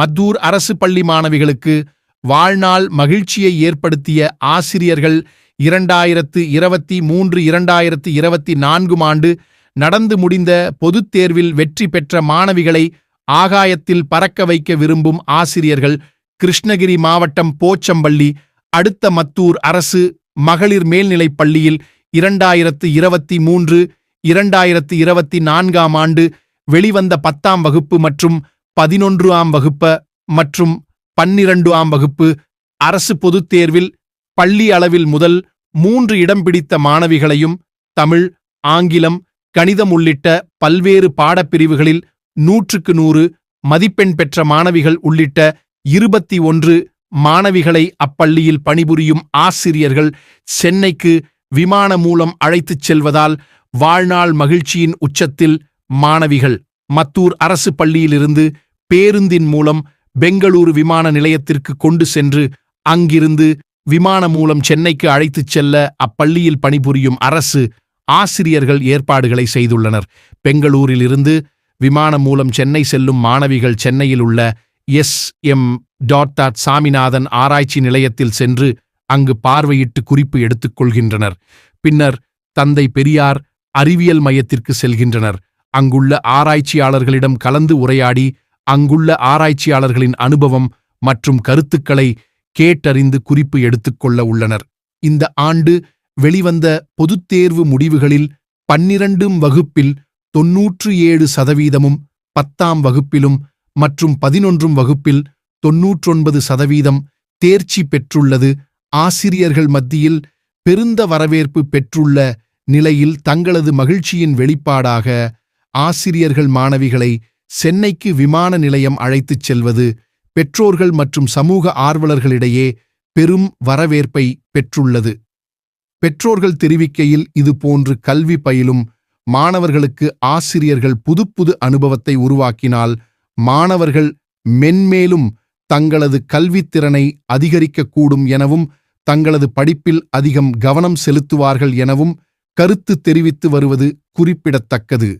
மத்தூர் அரசு பள்ளி மாணவிகளுக்கு வாழ்நாள் மகிழ்ச்சியை ஏற்படுத்திய ஆசிரியர்கள் இரண்டாயிரத்து இருபத்தி மூன்று இரண்டாயிரத்து இருபத்தி நான்கும் ஆண்டு நடந்து முடிந்த பொதுத் தேர்வில் வெற்றி பெற்ற மாணவிகளை ஆகாயத்தில் பறக்க வைக்க விரும்பும் ஆசிரியர்கள் கிருஷ்ணகிரி மாவட்டம் போச்சம்பள்ளி அடுத்த மத்தூர் அரசு மகளிர் மேல்நிலைப் பள்ளியில் இரண்டாயிரத்து இருபத்தி மூன்று இரண்டாயிரத்து இருபத்தி நான்காம் ஆண்டு வெளிவந்த பத்தாம் வகுப்பு மற்றும் பதினொன்று ஆம் வகுப்ப மற்றும் பன்னிரண்டு ஆம் வகுப்பு அரசு பொதுத் தேர்வில் பள்ளி அளவில் முதல் மூன்று இடம் பிடித்த மாணவிகளையும் தமிழ் ஆங்கிலம் கணிதம் உள்ளிட்ட பல்வேறு பாடப்பிரிவுகளில் நூற்றுக்கு நூறு மதிப்பெண் பெற்ற மாணவிகள் உள்ளிட்ட இருபத்தி ஒன்று மாணவிகளை அப்பள்ளியில் பணிபுரியும் ஆசிரியர்கள் சென்னைக்கு விமான மூலம் அழைத்துச் செல்வதால் வாழ்நாள் மகிழ்ச்சியின் உச்சத்தில் மாணவிகள். மத்தூர் அரசு பள்ளியிலிருந்து பேருந்தின் மூலம் பெங்களூரு விமான நிலையத்திற்கு கொண்டு சென்று அங்கிருந்து விமான மூலம் சென்னைக்கு அழைத்துச் செல்ல அப்பள்ளியில் பணிபுரியும் அரசு ஆசிரியர்கள் ஏற்பாடுகளை செய்துள்ளனர். பெங்களூரிலிருந்து விமானம் மூலம் சென்னை செல்லும் மாணவிகள் சென்னையில் உள்ள S. M. Dot dot Swaminathan ஆராய்ச்சி நிலையத்தில் சென்று அங்கு பார்வையிட்டு குறிப்பு எடுத்துக் கொள்கின்றனர். பின்னர் தந்தை பெரியார் அறிவியல் மையத்திற்கு செல்கின்றனர். அங்குள்ள ஆராய்ச்சியாளர்களிடம் கலந்து உரையாடி அங்குள்ள ஆராய்ச்சியாளர்களின் அனுபவம் மற்றும் கருத்துக்களை கேட்டறிந்து குறிப்பு எடுத்துக்கொள்ள உள்ளனர். இந்த ஆண்டு வெளிவந்த பொதுத் தேர்வு முடிவுகளில் பன்னிரண்டும் வகுப்பில் தொன்னூற்று ஏழு சதவீதமும் பத்தாம் வகுப்பிலும் மற்றும் பதினொன்றும் வகுப்பில் தொன்னூற்றொன்பது சதவீதம் தேர்ச்சி பெற்றுள்ளது. ஆசிரியர்கள் மத்தியில் பெருந்த வரவேற்பு பெற்றுள்ள நிலையில் தங்களது மகிழ்ச்சியின் வெளிப்பாடாக ஆசிரியர்கள் மாணவிகளை சென்னைக்கு விமான நிலையம் அழைத்துச் செல்வது பெற்றோர்கள் மற்றும் சமூக ஆர்வலர்களிடையே பெரும் வரவேற்பை பெற்றுள்ளது. பெற்றோர்கள் தெரிவிக்கையில் இதுபோன்று கல்வி பயிலும் மாணவர்களுக்கு ஆசிரியர்கள் புதுப்புது அனுபவத்தை உருவாக்கினால் மாணவர்கள் மென்மேலும் தங்களது கல்வித்திறனை அதிகரிக்கக்கூடும் எனவும் தங்களது படிப்பில் அதிகம் கவனம் செலுத்துவார்கள் எனவும் கருத்து தெரிவித்து வருவது குறிப்பிடத்தக்கது.